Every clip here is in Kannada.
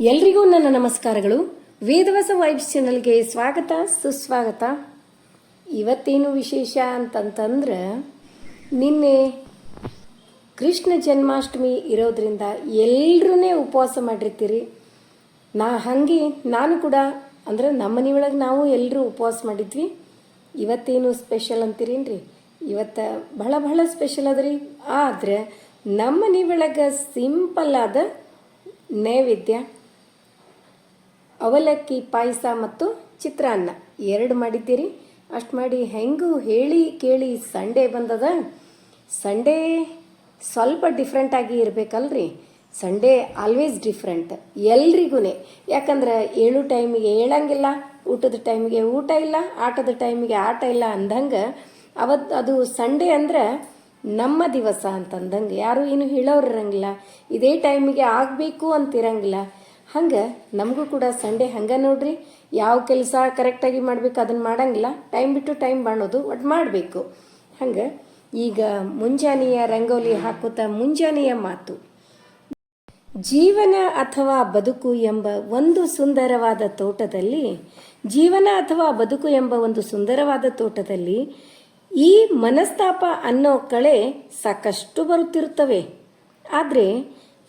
ಎಲ್ರಿಗೂ ನನ್ನ ನಮಸ್ಕಾರಗಳು. ವೇದವಸ ವೈಬ್ಸ್ ಚಾನಲ್ಗೆ ಸ್ವಾಗತ, ಸುಸ್ವಾಗತ. ಇವತ್ತೇನು ವಿಶೇಷ ಅಂತಂತಂದ್ರೆ, ನಿನ್ನೆ ಕೃಷ್ಣ ಜನ್ಮಾಷ್ಟಮಿ ಇರೋದ್ರಿಂದ ಎಲ್ಲರೂ ಉಪವಾಸ ಮಾಡಿರ್ತೀರಿ. ನಾ ಹಾಗೆ, ನಾನು ಕೂಡ, ಅಂದ್ರೆ ನಮ್ಮ ಒಳಗೆ ನಾವು ಎಲ್ಲರೂ ಉಪವಾಸ ಮಾಡಿದ್ವಿ. ಇವತ್ತೇನು ಸ್ಪೆಷಲ್ ಅಂತೀರೇನ್ರಿ? ಇವತ್ತು ಬಹಳ ಬಹಳ ಸ್ಪೆಷಲ್ ಅದ ರೀ ಆದರೆ ನಮ್ಮ ಒಳಗೆ ಸಿಂಪಲ್ ಆದ ನೈವೇದ್ಯ ಅವಲಕ್ಕಿ, ಪಾಯಸ ಮತ್ತು ಚಿತ್ರಾನ್ನ ಎರಡು ಮಾಡಿದ್ದೀರಿ. ಅಷ್ಟು ಮಾಡಿ ಹೆಂಗೂ ಹೇಳಿ ಕೇಳಿ ಸಂಡೇ ಬಂದದ. ಸಂಡೇ ಸ್ವಲ್ಪ ಡಿಫ್ರೆಂಟ್ ಆಗಿ ಇರಬೇಕಲ್ರಿ. ಸಂಡೇ ಆಲ್ವೇಸ್ ಡಿಫ್ರೆಂಟ್ ಎಲ್ರಿಗೂ ಯಾಕಂದ್ರೆ ಏಳು ಟೈಮಿಗೆ ಏಳಂಗಿಲ್ಲ, ಊಟದ ಟೈಮಿಗೆ ಊಟ ಇಲ್ಲ, ಆಟದ ಟೈಮಿಗೆ ಆಟ ಇಲ್ಲ ಅಂದಂಗೆ ಅವತ್ತು ಅದು ಸಂಡೇ ಅಂದ್ರೆ ನಮ್ಮ ದಿವಸ ಅಂತಂದಂಗೆ. ಯಾರು ಏನು ಹೇಳೋರು ಇರಂಗಿಲ್ಲ ಇದೇ ಟೈಮಿಗೆ ಆಗಬೇಕು ಅಂತಿರಂಗಿಲ್ಲ. ಹಂಗೆ ನಮಗೂ ಕೂಡ ಸಂಡೇ ಹಂಗೆ ನೋಡ್ರಿ. ಯಾವ ಕೆಲಸ ಕರೆಕ್ಟಾಗಿ ಮಾಡಬೇಕು ಅದನ್ನು ಮಾಡಂಗಿಲ್ಲ. ಟೈಮ್ ಬಿಟ್ಟು ಟೈಮ್ ಮಾಡೋದು ಒಟ್ಟು ಮಾಡಬೇಕು. ಹಂಗೆ ಈಗ ಮುಂಜಾನೆಯ ರಂಗೋಲಿ ಹಾಕುತ್ತಾ ಮುಂಜಾನೆಯ ಮಾತು. ಜೀವನ ಅಥವಾ ಬದುಕು ಎಂಬ ಒಂದು ಸುಂದರವಾದ ತೋಟದಲ್ಲಿ, ಜೀವನ ಅಥವಾ ಬದುಕು ಎಂಬ ಒಂದು ಸುಂದರವಾದ ತೋಟದಲ್ಲಿ ಈ ಮನಸ್ತಾಪ ಅನ್ನೋ ಕಳೆ ಸಾಕಷ್ಟು ಬರುತ್ತಿರುತ್ತವೆ. ಆದರೆ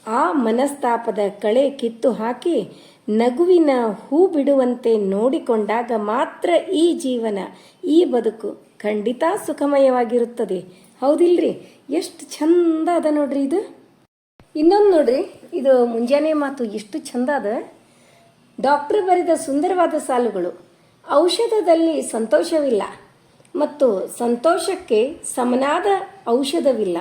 ಆ ಮನಸ್ತಾಪದ ಕಳೆ ಕಿತ್ತು ಹಾಕಿ ನಗುವಿನ ಹೂ ಬಿಡುವಂತೆ ನೋಡಿಕೊಂಡಾಗ ಮಾತ್ರ ಈ ಜೀವನ, ಈ ಬದುಕು ಖಂಡಿತ ಸುಖಮಯವಾಗಿರುತ್ತದೆ. ಹೌದಿಲ್ರಿ? ಎಷ್ಟು ಚಂದ ಅದ ನೋಡ್ರಿ ಇದು. ಇನ್ನೊಂದು ನೋಡ್ರಿ, ಇದು ಮುಂಜಾನೆ ಮಾತು ಎಷ್ಟು ಚಂದ ಅದ. ಡಾಕ್ಟರ್ ಬರೆದ ಸುಂದರವಾದ ಸಾಲುಗಳು. ಔಷಧದಲ್ಲಿ ಸಂತೋಷವಿಲ್ಲ. ಮತ್ತು ಸಂತೋಷಕ್ಕೆ ಸಮನಾದ ಔಷಧವಿಲ್ಲ.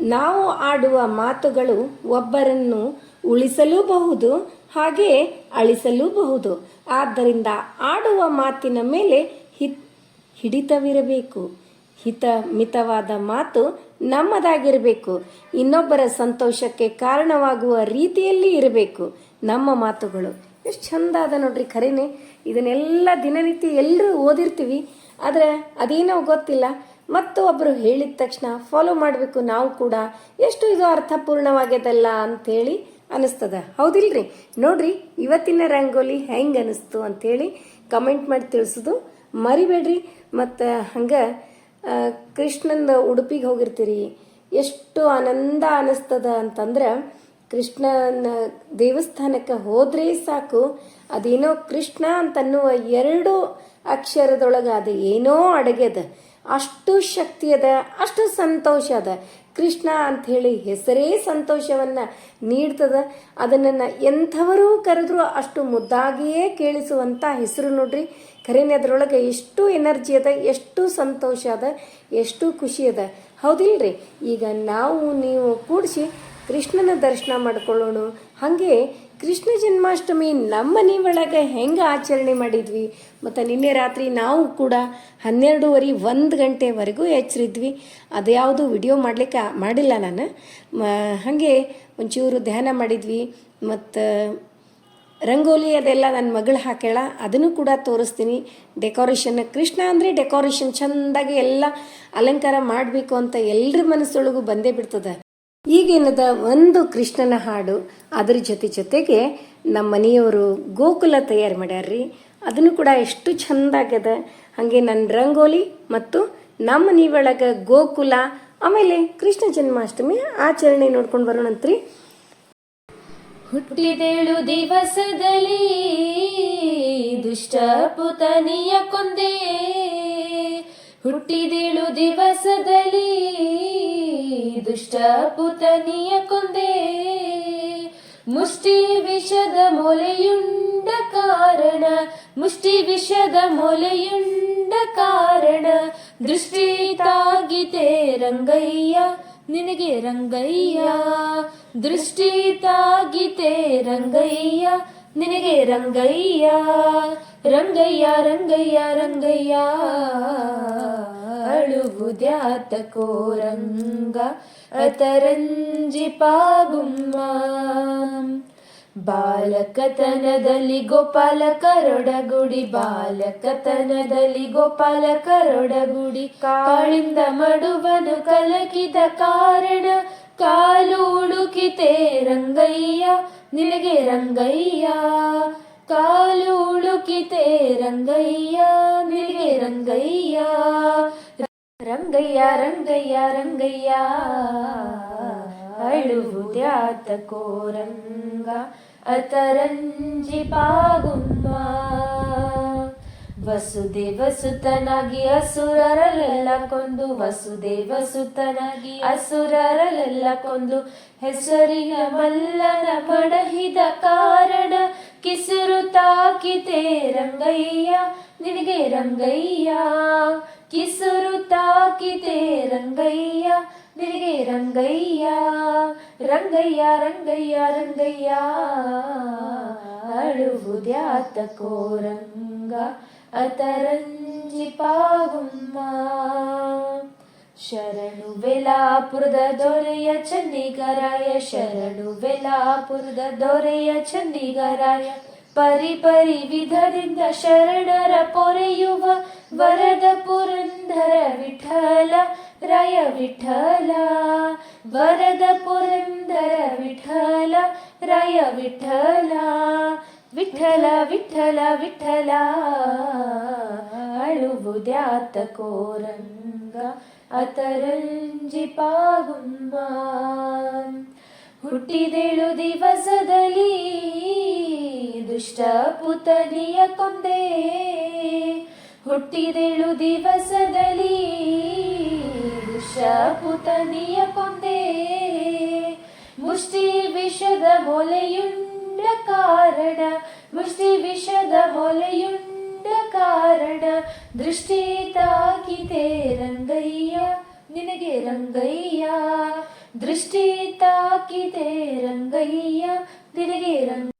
ನಾವು ಆಡುವ ಮಾತುಗಳು ಒಬ್ಬರನ್ನು ಉಳಿಸಲೂಬಹುದು, ಹಾಗೆ ಅಳಿಸಲೂಬಹುದು. ಆದ್ದರಿಂದ ಆಡುವ ಮಾತಿನ ಮೇಲೆ ಹಿತ್ ಹಿಡಿತವಿರಬೇಕು. ಹಿತ ಮಿತವಾದ ಮಾತು ನಮ್ಮದಾಗಿರಬೇಕು. ಇನ್ನೊಬ್ಬರ ಸಂತೋಷಕ್ಕೆ ಕಾರಣವಾಗುವ ರೀತಿಯಲ್ಲಿ ಇರಬೇಕು. ನಮ್ಮ ಮಾತುಗಳು. ಎಷ್ಟು ಚಂದ ಅದ ನೋಡ್ರಿ ಖರೇನೆ ಇದನ್ನೆಲ್ಲ ದಿನನಿತ್ಯ ಎಲ್ಲರೂ ಓದಿರ್ತೀವಿ. ಆದರೆ ಅದೇನೋ ಗೊತ್ತಿಲ್ಲ. ಮತ್ತು ಒಬ್ಬರು ಹೇಳಿದ ತಕ್ಷಣ ಫಾಲೋ ಮಾಡಬೇಕು ನಾವು ಕೂಡ ಎಷ್ಟು ಇದು ಅರ್ಥಪೂರ್ಣವಾಗ್ಯದಲ್ಲ ಅಂಥೇಳಿ ಅನಿಸ್ತದ. ಹೌದಿಲ್ರಿ? ನೋಡ್ರಿ, ಇವತ್ತಿನ ರಂಗೋಲಿ ಹೆಂಗೆ ಅನಿಸ್ತು ಅಂಥೇಳಿ ಕಮೆಂಟ್ ಮಾಡಿ ತಿಳಿಸೋದು ಮರಿಬೇಡ್ರಿ. ಮತ್ತು ಹಂಗೆ ಕೃಷ್ಣಂದ ಉಡುಪಿಗೆ ಹೋಗಿರ್ತೀರಿ, ಎಷ್ಟು ಆನಂದ ಅನಿಸ್ತದ ಅಂತಂದ್ರೆ ಕೃಷ್ಣನ ದೇವಸ್ಥಾನಕ್ಕೆ ಹೋದ್ರೆ ಸಾಕು, ಅದೇನೋ ಕೃಷ್ಣ ಅಂತನ್ನುವ ಎರಡು ಅಕ್ಷರದೊಳಗೆ ಅದು ಏನೋ ಅಡಗ್ಯದ. ಅಷ್ಟು ಶಕ್ತಿ ಅದ, ಅಷ್ಟು ಸಂತೋಷ ಅದ. ಕೃಷ್ಣ ಅಂಥೇಳಿ ಹೆಸರೇ ಸಂತೋಷವನ್ನು ನೀಡ್ತದೆ. ಅದನ್ನು ಎಂಥವರು ಕರೆದ್ರು ಅಷ್ಟು ಮುದ್ದಾಗಿಯೇ ಕೇಳಿಸುವಂಥ ಹೆಸರು ನೋಡ್ರಿ. ಖರೇನೆ ಅದರೊಳಗೆ ಎಷ್ಟು ಎನರ್ಜಿ ಅದ, ಎಷ್ಟು ಸಂತೋಷ ಅದ, ಎಷ್ಟು ಖುಷಿ ಅದ. ಹೌದಿಲ್ರಿ? ಈಗ ನಾವು, ನೀವು ಕೂಡಿಸಿ ಕೃಷ್ಣನ ದರ್ಶನ ಮಾಡ್ಕೊಳ್ಳೋಣ. ಹಾಗೆ ಕೃಷ್ಣ ಜನ್ಮಾಷ್ಟಮಿ, ನಮ್ಮ ಮನೆ ಒಳಗೆ ಹೆಂಗೆ ಆಚರಣೆ ಮಾಡಿದ್ವಿ? ಮತ್ತು ನಿನ್ನೆ ರಾತ್ರಿ ನಾವು ಕೂಡ ಹನ್ನೆರಡೂವರೆ ಒಂದು ಗಂಟೆವರೆಗೂ ಎಚ್ಚರಿದ್ವಿ. ಅದ್ಯಾವುದು ವಿಡಿಯೋ ಮಾಡಲಿಕ್ಕೆ ಮಾಡಿಲ್ಲ ನಾನು. ಹಾಗೆ ಒಂಚೂರು ಧ್ಯಾನ ಮಾಡಿದ್ವಿ. ಮತ್ತು ರಂಗೋಲಿ ಅದೆಲ್ಲ ನನ್ನ ಮಗಳು ಹಾಕ್ಯಾಳ. ಅದನ್ನು ಕೂಡ ತೋರಿಸ್ತೀನಿ. ಡೆಕೋರೇಷನ್ ಕೃಷ್ಣ ಅಂದರೆ ಡೆಕೋರೇಷನ್ ಚೆಂದಾಗಿ ಎಲ್ಲ ಅಲಂಕಾರ ಮಾಡಬೇಕು ಅಂತ ಎಲ್ಲರ ಮನಸ್ಸೊಳಗೂ ಬಂದೇ ಬಿಡ್ತದೆ. ಈಗೇನದ ಒಂದು ಕೃಷ್ಣನ ಹಾಡು, ಅದ್ರ ಜೊತೆ ಜೊತೆಗೆ ನಮ್ಮ ಮನೆಯವರು ಗೋಕುಲ ತಯಾರು ಮಾಡ್ಯಾರ್ರಿ. ಅದನ್ನು ಕೂಡ ಎಷ್ಟು ಚಂದ ಆಗ್ಯದ ಹಾಗೆ ನನ್ನ ರಂಗೋಲಿ ಮತ್ತು ನಮ್ಮ ಒಳಗೆ ಗೋಕುಲ, ಆಮೇಲೆ ಕೃಷ್ಣ ಜನ್ಮಾಷ್ಟಮಿ ಆಚರಣೆ ನೋಡ್ಕೊಂಡು ಬರೋಣಂತ್ರಿ. ಹುಟ್ಟಿದೇಳು ದಿವಸದಲ್ಲಿ ದುಷ್ಟ ಪುತನಿಯ ಕೊಂದೆ ಹುಟ್ಟಿದೇಳು ದಿವಸದಲ್ಲಿ ದುಷ್ಟ ಪುತನಿಯ ಕೊಂದೆ. ಮುಷ್ಟಿ ವಿಷದ ಮೊಲೆಯುಂಡ ಕಾರಣ, ಮುಷ್ಟಿ ವಿಷದ ಮೊಲೆಯುಂಡ ಕಾರಣ. ದೃಷ್ಟಿ ತಾಗಿತೆ ರಂಗಯ್ಯ, ನಿನಗೆ ರಂಗಯ್ಯ. ದೃಷ್ಟಿ ತಾಗಿತೆ ರಂಗಯ್ಯ ನಿನಗೆ ರಂಗಯ್ಯ ರಂಗಯ್ಯ ರಂಗಯ್ಯ ರಂಗಯ್ಯ. ಅಳುವುದ್ಯಾತಕೋ ರಂಗ ಅತರಂಜಿ ಪಾಗುಮ್ಮ. ಬಾಲಕತನದಲ್ಲಿ ಗೋಪಾಲ ಕರೊಡಗುಡಿ, ಬಾಲಕತನದಲ್ಲಿ ಗೋಪಾಲ ಕರೊಡಗುಡಿ. ಕಾಳಿಂದ ಮಡುವನು ಕಲಕಿದ ಕಾರಣ ಕಾಲು ಉಳುಕಿತೆ ರಂಗಯ್ಯ ನಿನಗೆ ರಂಗಯ್ಯ. ಕಾಲು ಉಳುಕಿತೆ ರಂಗಯ್ಯ ನಿನಗೆ ರಂಗಯ್ಯ. ರಂಗಯ್ಯ ರಂಗಯ್ಯ ರಂಗಯ್ಯ. ಅಳುವುದ್ಯಾತ ಕೋರಂಗ, ಅತರಂಜಿ ಪಾಗುಮ್ಮ ವಸುದೇವ ಸುತನಾಗಿ ಅಸುರರಲೆಲ್ಲ ಕೊಂದು, ವಸುದೇವ ಸುತನಾಗಿ ಅಸುರರಲೆಲ್ಲ ಕೊಂದು, ಹೆಸರಿನ ಮಲ್ಲನ ಪಡಹಿದ ಕಾರಣ ಕಿಸುರು ತಾಕಿತೆ ರಂಗಯ್ಯ, ನಿನಗೆ ರಂಗಯ್ಯ. ಕಿಸುರು ತಾಕಿತೆ ರಂಗಯ್ಯ, ನಿನಗೆ ರಂಗಯ್ಯ. ರಂಗಯ್ಯ ರಂಗಯ್ಯ ರಂಗಯ್ಯ. ಅಳುವುದ್ಯಾತಕೋ ಕೋರಂಗ ಅತರಂಜಿ ಪಾಗುಮ್ಮ ಶರಣು ವೆಲಾಪುರದ ದೊರೆಯ ಚಂಡಿಗರಾಯ ಶರಣು ವೆಲಾಪುರದ ದೊರೆಯ ಚಂಡಿಗರಾಯ ಪರಿ ಪರಿ ವಿಧದಿಂದ ಶರಣರ ಪೊರೆಯುವ ವರದ ಪುರಂದರ ವಿಠಲ ರಾಯ ವಿಠಲ ವರದ ಪುರಂದರ ವಿಠಲ ರಾಯ ವಿಠಲ ವಿಠಲ ವಿಠಲ ವಿಠಲ. ಅಳುವುದ್ಯಾತ ಕೋರಂಗ, ಅತರಂಜಿ ಪಾಗುಮ್ಮ ಹುಟ್ಟಿದೆಳು ದಿವಸದಲ್ಲಿ ದುಷ್ಟ ಪುತನಿಯ ಕೊಂದೆ. ಹುಟ್ಟಿದೆಳು ದಿವಸದಲ್ಲಿ ದುಷ್ಟ ಪುತನಿಯ ಕೊಂದೆ. ಮುಷ್ಟಿ ವಿಷದ ಮೊಲೆಯುಂಡ ಕಾರಣ ಮುಷ್ಟಿ ವಿಷದ ಮೊಲೆಯುಂಡ ಕಾರಣ ದೃಷ್ಟಿ ತಾಕಿತೆ ರಂಗಯ್ಯ ನಿನಗೆ ರಂಗಯ್ಯ ದೃಷ್ಟಿ ತಾಕಿದೆ ರಂಗಯ್ಯ ನಿನಗೆ ರಂಗ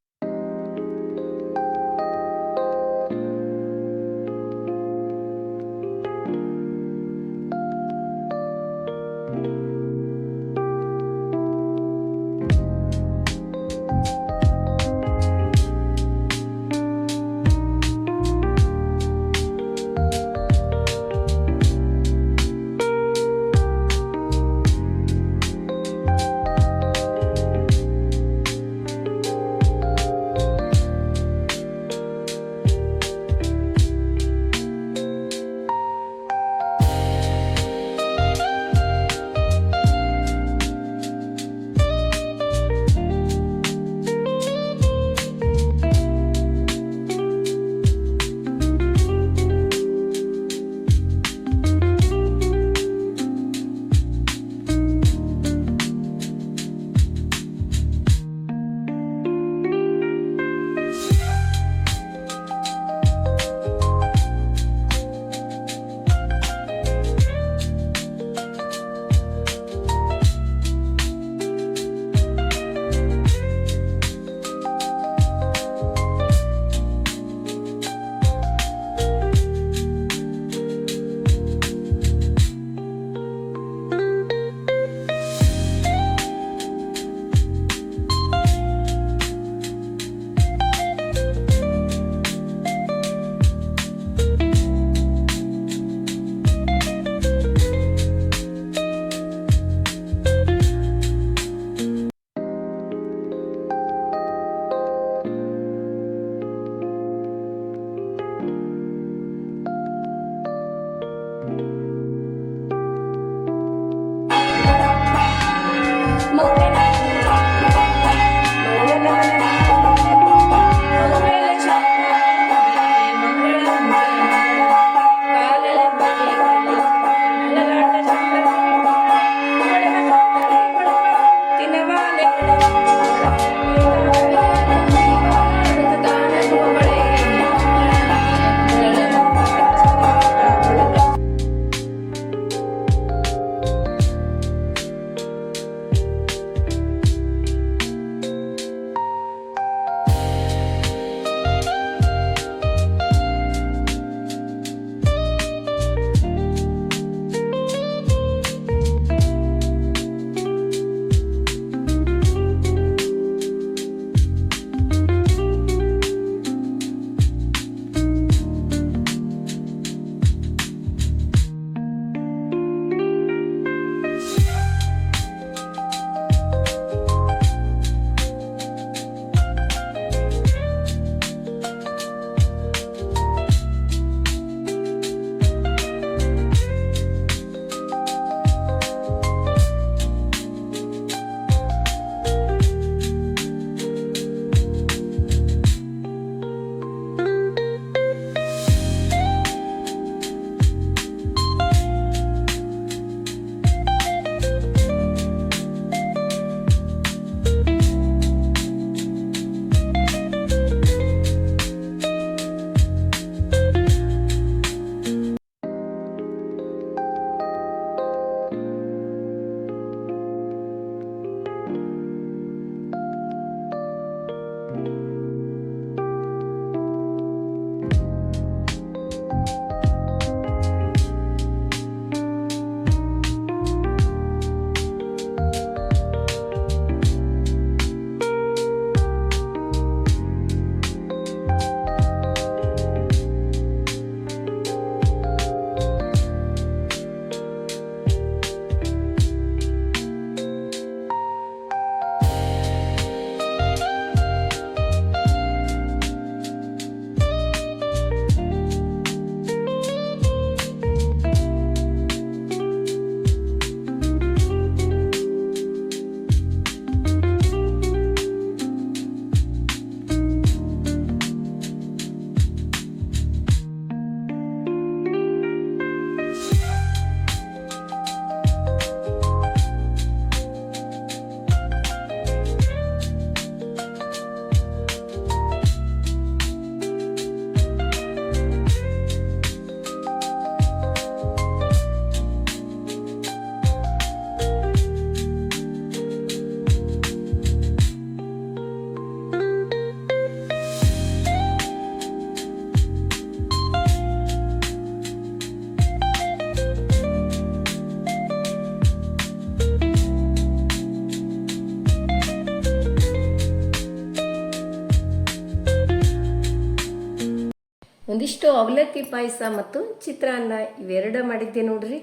ಒಂದಿಷ್ಟು ಅವಲಕ್ಕಿ ಪಾಯಸ ಮತ್ತು ಚಿತ್ರಾನ್ನ ಇವೆರಡ ಮಾಡಿದ್ದೆ ನೋಡ್ರಿ.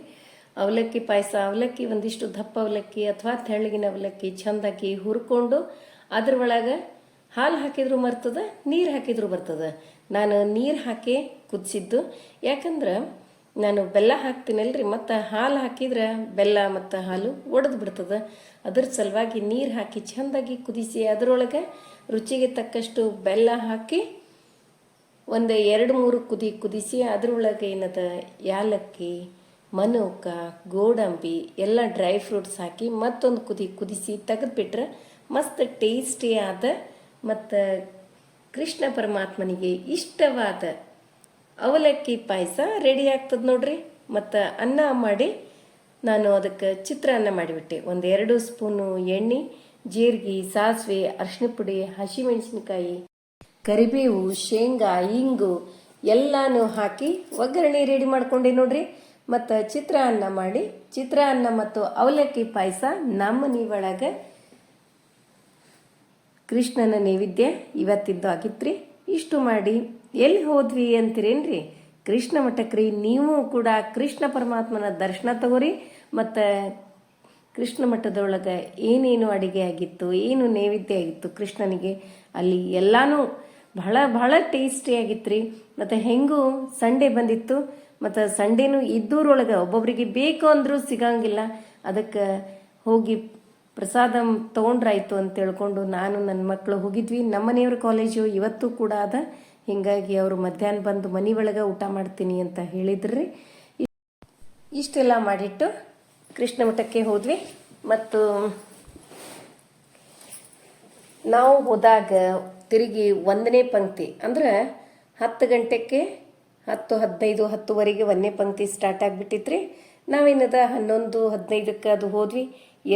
ಅವಲಕ್ಕಿ ಪಾಯಸ, ಅವಲಕ್ಕಿ ಒಂದಿಷ್ಟು ದಪ್ಪ ಅವಲಕ್ಕಿ ಅಥವಾ ತೆಳ್ಳಗಿನ ಅವಲಕ್ಕಿ ಚಂದಾಗಿ ಹುರ್ಕೊಂಡು ಅದ್ರ ಒಳಗೆ ಹಾಲು ಹಾಕಿದ್ರು ಬರ್ತದ ನೀರು ಹಾಕಿದ್ರು ಬರ್ತದ. ನಾನು ನೀರು ಹಾಕಿ ಕುದಿಸಿದ್ದು. ಯಾಕಂದ್ರೆ ನಾನು ಬೆಲ್ಲ ಹಾಕ್ತೀನಲ್ರಿ, ಮತ್ತು ಹಾಲು ಹಾಕಿದ್ರೆ ಬೆಲ್ಲ ಮತ್ತು ಹಾಲು ಒಡೆದು ಬಿಡ್ತದ. ಅದ್ರ ಸಲುವಾಗಿ ನೀರು ಹಾಕಿ ಚೆಂದಾಗಿ ಕುದಿಸಿ ಅದರೊಳಗೆ ರುಚಿಗೆ ತಕ್ಕಷ್ಟು ಬೆಲ್ಲ ಹಾಕಿ ಒಂದು ಎರಡು ಮೂರು ಕುದಿ ಕುದಿಸಿ ಅದರೊಳಗೆ ಏನದ ಯಾಲಕ್ಕಿ ಮನೋಕ, ಗೋಡಂಬಿ, ಎಲ್ಲ ಡ್ರೈ ಫ್ರೂಟ್ಸ್ ಹಾಕಿ ಮತ್ತೊಂದು ಕುದಿ ಕುದಿಸಿ ತೆಗೆದುಬಿಟ್ರೆ ಮಸ್ತ್ ಟೇಸ್ಟಿ ಆದ ಮತ್ತು ಕೃಷ್ಣ ಪರಮಾತ್ಮನಿಗೆ ಇಷ್ಟವಾದ ಅವಲಕ್ಕಿ ಪಾಯಸ ರೆಡಿ ಆಗ್ತದೆ ನೋಡ್ರಿ. ಮತ್ತು ಅನ್ನ ಮಾಡಿ ನಾನು ಅದಕ್ಕೆ ಚಿತ್ರಾನ್ನ ಮಾಡಿಬಿಟ್ಟೆ. ಒಂದು ಎರಡು ಸ್ಪೂನು ಎಣ್ಣೆ, ಜೀರಿಗೆ, ಸಾಸಿವೆ ಅರಿಶಿನ ಪುಡಿ, ಹಸಿಮೆಣಸಿನಕಾಯಿ ಕರಿಬೇವು, ಶೇಂಗಾ, ಇಂಗು ಎಲ್ಲಾನು ಹಾಕಿ ಒಗ್ಗರಣೆ ರೆಡಿ ಮಾಡ್ಕೊಂಡೆ ನೋಡ್ರಿ. ಮತ್ತು ಚಿತ್ರಾನ್ನ ಮಾಡಿ ಚಿತ್ರಾನ್ನ ಮತ್ತು ಅವಲಕ್ಕಿ ಪಾಯಸ ನಮ್ಮ ಒಳಗೆ ಕೃಷ್ಣನ ನೈವೇದ್ಯ ಇವತ್ತಿದ್ದು ಆಗಿತ್ರಿ. ಇಷ್ಟು ಮಾಡಿ. ಎಲ್ಲಿ ಹೋದ್ವಿ ಅಂತೀರೇನ್ರಿ? ಕೃಷ್ಣ ಮಠಕ್ರಿ. ನೀವು ಕೂಡ ಕೃಷ್ಣ ಪರಮಾತ್ಮನ ದರ್ಶನ ತಗೋರಿ. ಮತ್ತು ಕೃಷ್ಣ ಮಠದೊಳಗೆ ಏನೇನು ಅಡಿಗೆ ಆಗಿತ್ತು, ಏನು ನೈವೇದ್ಯ ಆಗಿತ್ತು ಕೃಷ್ಣನಿಗೆ? ಅಲ್ಲಿ ಎಲ್ಲಾನು ಬಹಳ ಬಹಳ ಟೇಸ್ಟಿ ರೀ ಮತ್ತು ಹೆಂಗೂ ಸಂಡೇ ಬಂದಿತ್ತು. ಮತ್ತು ಸಂಡೇನು ಇದ್ದೂರೊಳಗೆ ಒಬ್ಬೊಬ್ಬರಿಗೆ ಬೇಕು ಅಂದರೂ ಸಿಗಂಗಿಲ್ಲ. ಅದಕ್ಕೆ ಹೋಗಿ ಪ್ರಸಾದ ತೊಗೊಂಡ್ರಾಯ್ತು ಅಂತ ತಿಳ್ಕೊಂಡು ನಾನು ನನ್ನ ಮಕ್ಕಳು ಹೋಗಿದ್ವಿ. ನಮ್ಮ ಮನೆಯವ್ರ ಕಾಲೇಜು ಇವತ್ತು ಕೂಡ ಅದ. ಹೀಗಾಗಿ ಅವರು ಮಧ್ಯಾಹ್ನ ಬಂದು ಮನೆ ಒಳಗೆ ಊಟ ಮಾಡ್ತೀನಿ ಅಂತ ಹೇಳಿದ್ರಿ. ಇಷ್ಟೆಲ್ಲ ಮಾಡಿಟ್ಟು ಕೃಷ್ಣ ಮಠಕ್ಕೆ ಹೋದ್ವಿ. ಮತ್ತು ನಾವು ಹೋದಾಗ ತಿರುಗಿ ಒಂದನೇ ಪಂಕ್ತಿ ಅಂದ್ರೆ ಹತ್ತು ಗಂಟೆಗೆ ಹತ್ತು, ಹದಿನೈದು, ಹತ್ತುವರೆಗೆ ಒಂದನೇ ಪಂಕ್ತಿ ಸ್ಟಾರ್ಟ್ ಆಗಿಬಿಟ್ಟಿತ್ರಿ. ನಾವೇನದ ಹನ್ನೊಂದು, ಹದಿನೈದಕ್ಕೆ ಅದು ಹೋದ್ವಿ.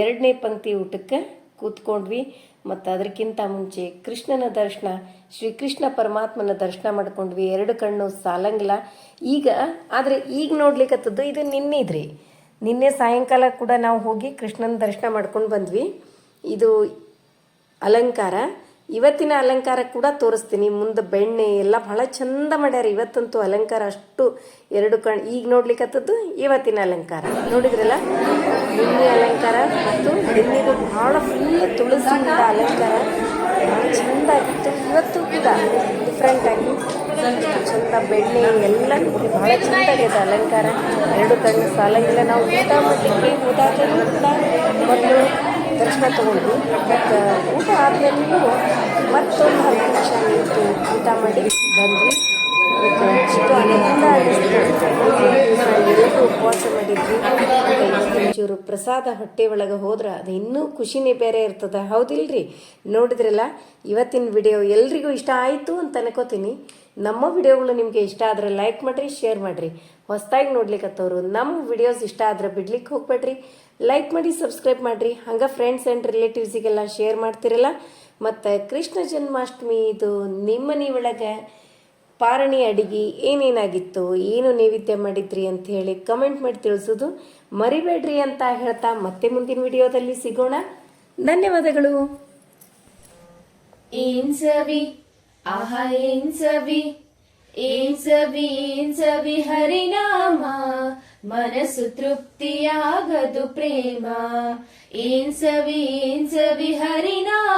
ಎರಡನೇ ಪಂಕ್ತಿ ಊಟಕ್ಕೆ ಕೂತ್ಕೊಂಡ್ವಿ. ಮತ್ತು ಅದಕ್ಕಿಂತ ಮುಂಚೆ ಕೃಷ್ಣನ ದರ್ಶನ ಶ್ರೀಕೃಷ್ಣ ಪರಮಾತ್ಮನ ದರ್ಶನ ಮಾಡ್ಕೊಂಡ್ವಿ. ಎರಡು ಕಣ್ಣು ಸಾಲಂಗಿಲ್ಲ ಈಗ, ಆದರೆ ಈಗ ನೋಡ್ಲಿಕ್ಕತ್ತದ್ದು ಇದು ನಿನ್ನೆ ಇದ್ರಿ ನಿನ್ನೆ ಸಾಯಂಕಾಲ ಕೂಡ ನಾವು ಹೋಗಿ ಕೃಷ್ಣನ ದರ್ಶನ ಮಾಡ್ಕೊಂಡು ಬಂದ್ವಿ. ಇದು ಅಲಂಕಾರ. ಇವತ್ತಿನ ಅಲಂಕಾರ ಕೂಡ ತೋರಿಸ್ತೀನಿ. ಮುಂದೆ ಬೆಣ್ಣೆ ಎಲ್ಲ ಬಹಳ ಚಂದ ಮಾಡ್ಯಾರ. ಇವತ್ತಂತೂ ಅಲಂಕಾರ ಅಷ್ಟು ಎರಡು ಕಣ್ ಈಗ ನೋಡ್ಲಿಕ್ಕತ್ತದ್ದು ಇವತ್ತಿನ ಅಲಂಕಾರ. ನೋಡಿದ್ರಲ್ಲ? ನಿನ್ನೆ ಅಲಂಕಾರ ಮತ್ತು ನಿನ್ನೆದು ಬಹಳ ಫುಲ್ ತುಳಸಿಯಿಂದ ಅಲಂಕಾರ. ಚಂದ ಆಗಿತ್ತು. ಇವತ್ತು ಕೂಡ ಡಿಫ್ರೆಂಟ್ ಆಗಿ ಚಂದ ಬೆಣ್ಣೆ ಎಲ್ಲ ಬಹಳ ಚಂದ ಆಗೈತೆ ಅಲಂಕಾರ. ಎರಡು ಕಣ್ಣು ಸಾಲಂಗಿಲ್ಲ. ನಾವು ಊಟ ಮಾಡಲಿಕ್ಕೆ ಕೂಡ ಮೊದಲು ದರ್ಶನ ತಗೊಂಡ್ವಿ. ಮತ್ತು ಊಟ ಆದ್ಮೇಲೆ ಮತ್ತೊಂದು ಹತ್ತು ನಿಮಿಷ ಊಟ ಮಾಡಿ ಬಂದ್ವಿ. ಉಪವಾಸ ಮಾಡಿದ್ವಿ ಮತ್ತು ಪ್ರಸಾದ ಹೊಟ್ಟೆ ಒಳಗೆ ಹೋದ್ರೆ ಅದು ಇನ್ನೂ ಖುಷಿನೇ ಬೇರೆ ಇರ್ತದೆ. ಹೌದಿಲ್ರಿ? ನೋಡಿದ್ರಲ್ಲ, ಇವತ್ತಿನ ವಿಡಿಯೋ ಎಲ್ರಿಗೂ ಇಷ್ಟ ಆಯಿತು ಅಂತ ಅನ್ಕೋತೀನಿ. ನಮ್ಮ ವಿಡಿಯೋಗಳು ನಿಮಗೆ ಇಷ್ಟ ಆದರೆ ಲೈಕ್ ಮಾಡಿರಿ ಶೇರ್ ಮಾಡಿರಿ. ಹೊಸದಾಗಿ ನೋಡ್ಲಿಕ್ಕತ್ತವ್ರು ನಮ್ಮ ವಿಡಿಯೋಸ್ ಇಷ್ಟ ಆದ್ರೆ ಬಿಡ್ಲಿಕ್ಕೆ ಹೋಗ್ಬೇಡ್ರಿ. ಲೈಕ್ ಮಾಡಿ ಸಬ್ಸ್ಕ್ರೈಬ್ ಮಾಡಿರಿ. ಹಂಗೆ ಫ್ರೆಂಡ್ಸ್ ಆ್ಯಂಡ್ ರಿಲೇಟಿವ್ಸಿಗೆಲ್ಲ ಶೇರ್ ಮಾಡ್ತಿರಲ್ಲ. ಮತ್ತು ಕೃಷ್ಣ ಜನ್ಮಾಷ್ಟಮಿ ಇದು ನಿಮ್ಮ ಒಳಗೆ ಪಾರಣಿ ಅಡಿಗೆ ಏನೇನಾಗಿತ್ತು, ಏನು ನೈವೇದ್ಯ ಮಾಡಿದ್ರಿ ಅಂತ ಹೇಳಿ ಕಮೆಂಟ್ ಮಾಡಿ ತಿಳಿಸೋದು ಮರಿಬೇಡ್ರಿ ಅಂತ ಹೇಳ್ತಾ ಮತ್ತೆ ಮುಂದಿನ ವಿಡಿಯೋದಲ್ಲಿ ಸಿಗೋಣ. ಧನ್ಯವಾದಗಳು. ಏನ್ ಸವಿ? ಆಹ, ಏನ್ ಸವಿ? ಏನ್ ಸವಿ ಏನ್ ಸವಿ? ಹರಿನಾಮ. ಮನಸ್ಸು ತೃಪ್ತಿಯಾಗದು ಪ್ರೇಮ. ಏನ್ ಸವಿ ಏನ್ ಸವಿ? ಹರಿನಾಮ.